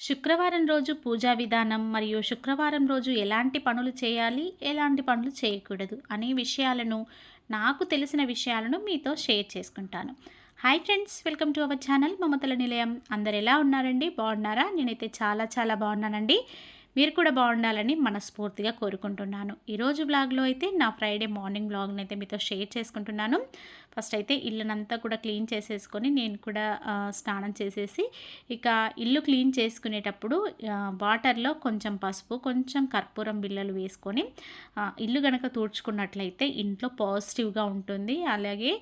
శుక్రవారం రోజు పూజా విధానం మరియు శుక్రవారం రోజు ఎలాంటి పనులు చేయాలి ఎలాంటి పనులు చేయకూడదు అనే విషయాలను నాకు తెలిసిన విషయాలను మీతో షేర్ చేసుకుంటాను. Hi friends welcome to our channel Mamatala Nilayam. అందరు ఎలా ఉన్నారండి? బాగున్నారా? నేనైతే చాలా చాలా బాగున్నానండి. మీరు కూడా బాగుండాలని మనస్ఫూర్తిగా కోరుకుంటున్నాను. ఈరోజు బ్లాగ్లో అయితే నా ఫ్రైడే మార్నింగ్ బ్లాగ్ని అయితే మీతో షేర్ చేసుకుంటున్నాను. ఫస్ట్ అయితే ఇల్లునంతా కూడా క్లీన్ చేసేసుకొని నేను కూడా స్నానం చేసేసి ఇక ఇల్లు క్లీన్ చేసుకునేటప్పుడు వాటర్లో కొంచెం పసుపు కొంచెం కర్పూరం బిళ్ళలు వేసుకొని ఇల్లు కనుక తూడ్చుకున్నట్లయితే ఇంట్లో పాజిటివ్గా ఉంటుంది. అలాగే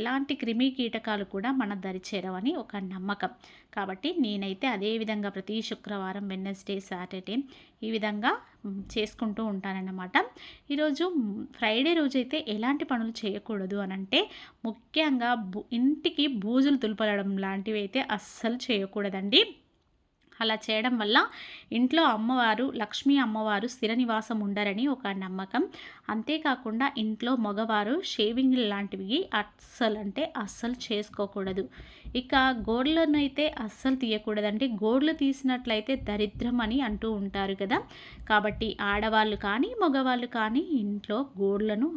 ఎలాంటి క్రిమి కీటకాలు కూడా మన దరి చేరవని ఒక నమ్మకం. కాబట్టి నేనైతే అదే విధంగా ప్రతి శుక్రవారం వెన్నెస్డే సాటర్డే ఈ విధంగా చేసుకుంటూ ఉంటానన్నమాట. ఈరోజు ఫ్రైడే రోజు అయితే ఎలాంటి పనులు చేయకూడదు అని అంటే ముఖ్యంగా ఇంటికి బూజులు తులపలడం లాంటివి అయితే అస్సలు చేయకూడదండి. అలా చేయడం వల్ల ఇంట్లో అమ్మవారు లక్ష్మీ అమ్మవారు స్థిర నివాసం ఉండరని ఒక నమ్మకం. అంతేకాకుండా ఇంట్లో మగవారు షేవింగ్ లాంటివి అస్సలు అంటే అస్సలు చేసుకోకూడదు. ఇక గోడ్లను అయితే అస్సలు తీయకూడదండి. గోడ్లు తీసినట్లయితే దరిద్రం అని అంటూ ఉంటారు కదా. కాబట్టి ఆడవాళ్ళు కానీ మగవాళ్ళు కానీ ఇంట్లో గోడ్లను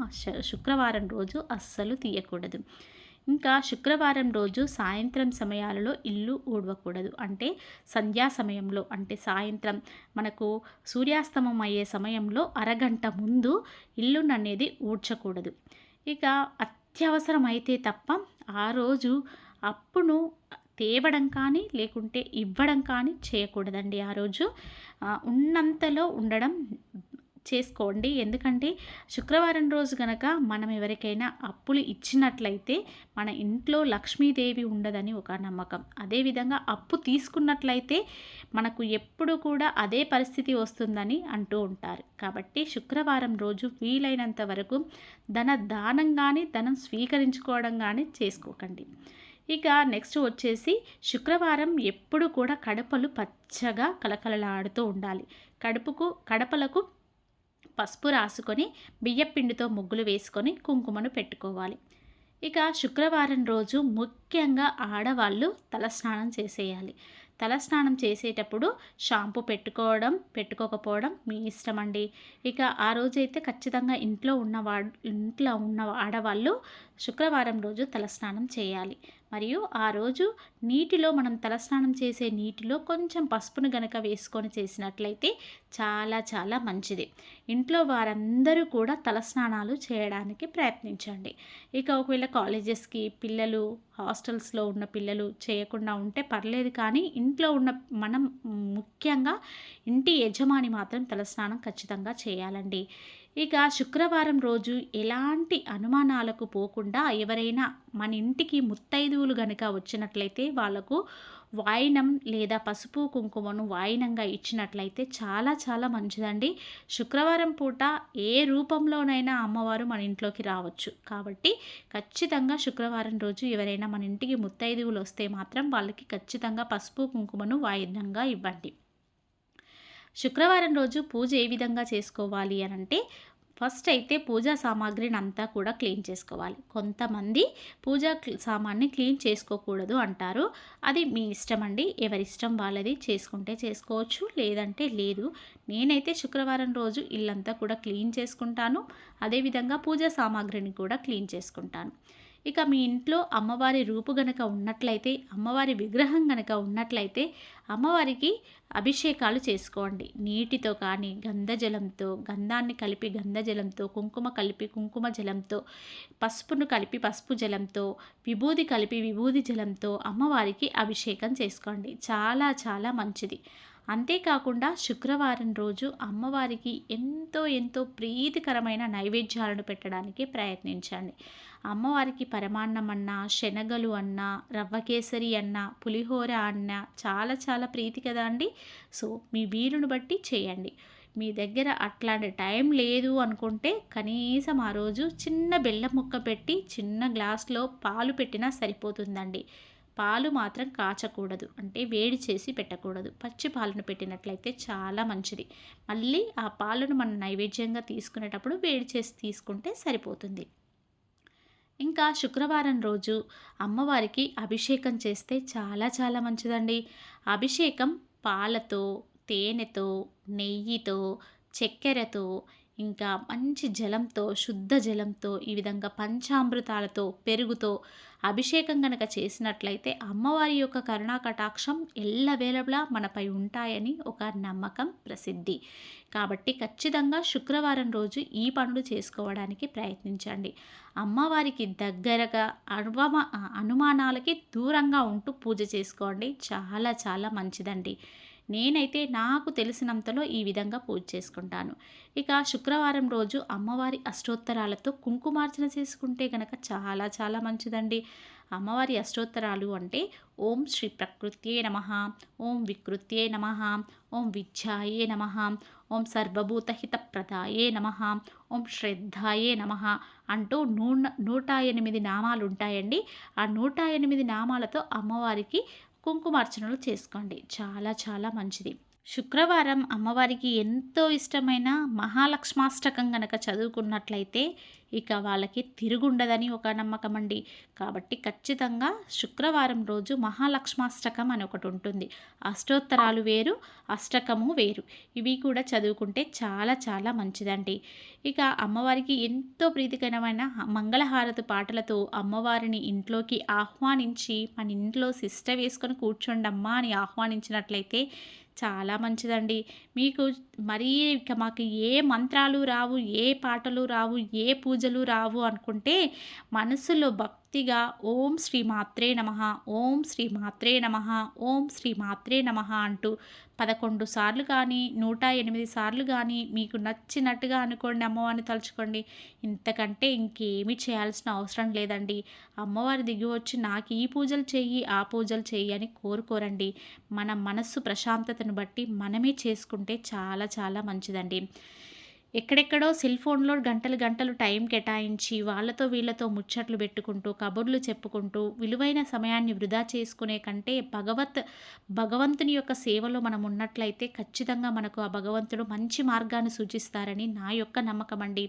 శుక్రవారం రోజు అస్సలు తీయకూడదు. ఇంకా శుక్రవారం రోజు సాయంత్రం సమయాలలో ఇల్లు ఊడవకూడదు. అంటే సంధ్యా సమయంలో అంటే సాయంత్రం మనకు సూర్యాస్తమం అయ్యే సమయంలో అరగంట ముందు ఇల్లును అనేది ఊడ్చకూడదు. ఇక అత్యవసరం అయితే తప్ప ఆ రోజు అప్పును తేవడం కానీ లేకుంటే ఇవ్వడం కానీ చేయకూడదండి ఆ రోజు. ఉన్నంతలో ఉండడం చేసుకోండి. ఎందుకంటే శుక్రవారం రోజు గనక మనం ఎవరికైనా అప్పులు ఇచ్చినట్లయితే మన ఇంట్లో లక్ష్మీదేవి ఉండదని ఒక నమ్మకం. అదేవిధంగా అప్పు తీసుకున్నట్లయితే మనకు ఎప్పుడు కూడా అదే పరిస్థితి వస్తుందని అంటూ ఉంటారు. కాబట్టి శుక్రవారం రోజు వీలైనంత వరకు ధన దానం కానీ ధనం స్వీకరించుకోవడం కానీ చేసుకోకండి. ఇక నెక్స్ట్ వచ్చేసి శుక్రవారం ఎప్పుడు కూడా కడపలు పచ్చగా కలకలలాడుతూ ఉండాలి. కడుపుకు కడపలకు పసుపు రాసుకొని బియ్యపిండితో ముగ్గులు వేసుకొని కుంకుమను పెట్టుకోవాలి. ఇక శుక్రవారం రోజు ముఖ్యంగా ఆడవాళ్ళు తలస్నానం చేసేయాలి. తలస్నానం చేసేటప్పుడు షాంపూ పెట్టుకోవడం పెట్టుకోకపోవడం మీ ఇష్టం అండి ఇక ఆ రోజైతే ఖచ్చితంగా ఇంట్లో ఉన్న వా ఇంట్లో ఉన్న ఆడవాళ్ళు శుక్రవారం రోజు తలస్నానం చేయాలి. మరియు ఆ రోజు నీటిలో మనం తలస్నానం చేసే నీటిలో కొంచెం పసుపును గనక వేసుకొని చేసినట్లయితే చాలా చాలా మంచిది. ఇంట్లో వారందరూ కూడా తలస్నానాలు చేయడానికి ప్రయత్నించండి. ఇక ఒకవేళ కాలేజెస్కి పిల్లలు హాస్టల్స్లో ఉన్న పిల్లలు చేయకుండా ఉంటే పర్లేదు కానీ ఇంట్లో ఉన్న మనం ముఖ్యంగా ఇంటి యజమాని మాత్రం తలస్నానం ఖచ్చితంగా చేయాలండి. ఇక శుక్రవారం రోజు ఎలాంటి అనుమానాలకు పోకుండా ఎవరైనా మన ఇంటికి ముత్తైదువులు గనుక వచ్చినట్లయితే వాళ్ళకు వాయినం లేదా పసుపు కుంకుమను వాయినంగా ఇచ్చినట్లయితే చాలా చాలా మంచిదండి. శుక్రవారం పూట ఏ రూపంలోనైనా అమ్మవారు మన ఇంట్లోకి రావచ్చు. కాబట్టి ఖచ్చితంగా శుక్రవారం రోజు ఎవరైనా మన ఇంటికి ముత్తైదువులు వస్తే మాత్రం వాళ్ళకి ఖచ్చితంగా పసుపు కుంకుమను వాయినంగా ఇవ్వండి. శుక్రవారం రోజు పూజ ఏ విధంగా చేసుకోవాలి అని అంటే ఫస్ట్ అయితే పూజా సామాగ్రిని అంతా కూడా క్లీన్ చేసుకోవాలి. కొంతమంది పూజా సామాన్ని క్లీన్ చేసుకోకూడదు అంటారు. అది మీ ఇష్టం అండి. ఎవరిష్టం వాళ్ళది చేసుకుంటే చేసుకోవచ్చు లేదంటే లేదు. నేనైతే శుక్రవారం రోజు ఇల్లంతా కూడా క్లీన్ చేసుకుంటాను. అదేవిధంగా పూజా సామాగ్రిని కూడా క్లీన్ చేసుకుంటాను. ఇక మీ ఇంట్లో అమ్మవారి రూపు గనక ఉన్నట్లయితే అమ్మవారి విగ్రహం గనక ఉన్నట్లయితే అమ్మవారికి అభిషేకాలు చేసుకోండి. నీటితో కానీ గంధజలంతో గంధాన్ని కలిపి గంధజలంతో కుంకుమ కలిపి కుంకుమ జలంతో పసుపును కలిపి పసుపు జలంతో విభూది కలిపి విభూది జలంతో అమ్మవారికి అభిషేకం చేసుకోండి. చాలా చాలా మంచిది. అంతేకాకుండా శుక్రవారం రోజు అమ్మవారికి ఎంతో ఎంతో ప్రీతికరమైన నైవేద్యాలను పెట్టడానికి ప్రయత్నించండి. అమ్మవారికి పరమాన్నం అన్నా శనగలు అన్నా రవ్వ కేసరి అన్నా పులిహోర అన్నా చాలా చాలా ప్రీతి కదా అండి? సో మీ వీలును బట్టి చేయండి. మీ దగ్గర అట్లాంటి టైం లేదు అనుకుంటే కనీసం ఆ రోజు చిన్న బెల్లం ముక్క పెట్టి చిన్న గ్లాస్లో పాలు పెట్టినా సరిపోతుందండి. పాలు మాత్రం కాచకూడదు. అంటే వేడి చేసి పెట్టకూడదు. పచ్చి పాలను పెట్టినట్లయితే చాలా మంచిది. మళ్ళీ ఆ పాలను మనం నైవేద్యంగా తీసుకునేటప్పుడు వేడి చేసి తీసుకుంటే సరిపోతుంది. ఇంకా శుక్రవారం రోజు అమ్మవారికి అభిషేకం చేస్తే చాలా చాలా మంచిదండి. అభిషేకం పాలతో తేనెతో నెయ్యితో చక్కెరతో ఇంకా మంచి జలంతో శుద్ధ జలంతో ఈ విధంగా పంచామృతాలతో పెరుగుతో అభిషేకం గనక చేసినట్లయితే అమ్మవారి యొక్క కరుణా కటాక్షం ఎల్లవేళలా మనపై ఉంటాయని ఒక నమ్మకం ప్రసిద్ధి. కాబట్టి ఖచ్చితంగా శుక్రవారం రోజు ఈ పనులు చేసుకోవడానికి ప్రయత్నించండి. అమ్మవారికి దగ్గరగా అనువమ అనుమానాలకి దూరంగా ఉంటూ పూజ చేసుకోండి. చాలా చాలా మంచిదండి. నేనైతే నాకు తెలిసినంతలో ఈ విధంగా పూజ చేసుకుంటాను. ఇక శుక్రవారం రోజు అమ్మవారి అష్టోత్తరాలతో కుంకుమార్చన చేసుకుంటే గనక చాలా చాలా మంచిదండి. అమ్మవారి అష్టోత్తరాలు అంటే ఓం శ్రీ ప్రకృత్యే నమ ఓం వికృత్యే నమ ఓం విద్యాయే నమ ఓం సర్వభూతహితప్రదాయే నమ ఓం శ్రద్ధాయే నమ అంటూ నూ నూట ఎనిమిది నామాలు ఉంటాయండి. ఆ నూట ఎనిమిది నామాలతో అమ్మవారికి కుంకుమార్చనలు చేసుకోండి. చాలా చాలా మంచిది. శుక్రవారం అమ్మవారికి ఎంతో ఇష్టమైన మహాలక్ష్మాష్టకం గనక చదువుకున్నట్లయితే ఇక వాళ్ళకి తిరుగుండదని ఒక నమ్మకం అండి. కాబట్టి ఖచ్చితంగా శుక్రవారం రోజు మహాలక్ష్మాష్టకం అని ఒకటి ఉంటుంది. అష్టోత్తరాలు వేరు అష్టకము వేరు. ఇవి కూడా చదువుకుంటే చాలా చాలా మంచిదండి. ఇక అమ్మవారికి ఎంతో ప్రీతికరమైన మంగళహారతి పాటలతో అమ్మవారిని ఇంట్లోకి ఆహ్వానించి మన ఇంట్లో సిస్ట వేసుకొని కూర్చోండమ్మా అని ఆహ్వానించినట్లయితే చాలా మంచిదండి. మీకు మరీ ఇక మాకు ఏ మంత్రాలు రావు ఏ పాటలు రావు ఏ పూజలు రావు అనుకుంటే మనసులో భక్తిగా ఓం శ్రీ మాత్రే నమ ఓం శ్రీ మాత్రే నమ ఓం శ్రీ మాత్రే నమ అంటూ పదకొండు సార్లు కానీ నూట ఎనిమిది సార్లు కానీ మీకు నచ్చినట్టుగా అనుకోండి అమ్మవారిని తలుచుకోండి. ఇంతకంటే ఇంకేమీ చేయాల్సిన అవసరం లేదండి. అమ్మవారి దిగి వచ్చి నాకు ఈ పూజలు చెయ్యి ఆ పూజలు చెయ్యి అని కోరుకోరండి. మన మనస్సు ప్రశాంతతను బట్టి మనమే చేసుకుంటే చాలా చాలా మంచిదండి. ఎక్కడెక్కడో సెల్ ఫోన్లో గంటలు గంటలు టైం కేటాయించి వాళ్ళతో వీళ్ళతో ముచ్చట్లు పెట్టుకుంటూ కబుర్లు చెప్పుకుంటూ విలువైన సమయాన్ని వృధా చేసుకునే కంటే భగవత్ భగవంతుని యొక్క సేవలో మనం ఉన్నట్లయితే ఖచ్చితంగా మనకు ఆ భగవంతుడు మంచి మార్గాన్ని సూచిస్తారని నా యొక్క నమ్మకం అండి.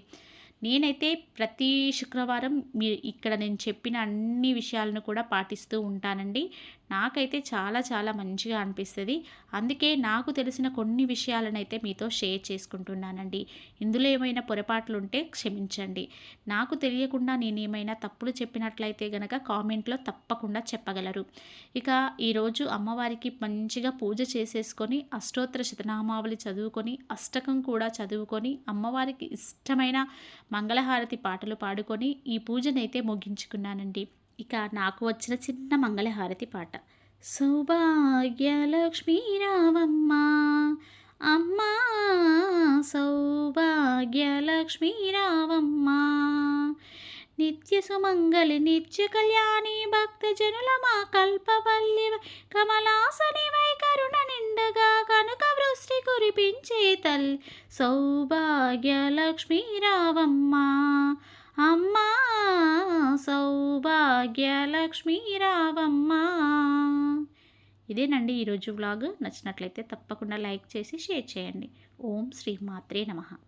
నేనైతే ప్రతి శుక్రవారం మీ ఇక్కడ నేను చెప్పిన అన్ని విషయాలను కూడా పాటిస్తూ ఉంటానండి. నాకైతే చాలా చాలా మంచిగా అనిపిస్తుంది. అందుకే నాకు తెలిసిన కొన్ని విషయాలను అయితే మీతో షేర్ చేసుకుంటున్నానండి. ఇందులో ఏమైనా పొరపాట్లు ఉంటే క్షమించండి. నాకు తెలియకుండా నేను ఏమైనా తప్పులు చెప్పినట్లయితే గనక కామెంట్లో తప్పకుండా చెప్పగలరు. ఇక ఈరోజు అమ్మవారికి మంచిగా పూజ చేసేసుకొని అష్టోత్తర శతనామావళి చదువుకొని అష్టకం కూడా చదువుకొని అమ్మవారికి ఇష్టమైన మంగళహారతి పాటలు పాడుకొని ఈ పూజనైతే ముగించుకున్నానండి. ఇక నాకు వచ్చిన చిన్న మంగళహారతి పాట. సౌభాగ్యలక్ష్మీ రావమ్మ అమ్మా సౌభాగ్యలక్ష్మీ రావమ్మ నిత్య సుమంగళి నిత్య కళ్యాణి భక్తజనుల మా కల్పవల్లి కమలాసని వై కరుణ నిండగా కనుక వృష్టి కురిపించే తల్ సౌభాగ్యలక్ష్మీ రావమ్మ అమ్మా సౌభాగ్యలక్ష్మి రావమ్మ. ఇదేనండి ఈరోజు వ్లాగ్. నచ్చినట్లయితే తప్పకుండా లైక్ చేసి షేర్ చేయండి. ఓం శ్రీ మాత్రే నమః.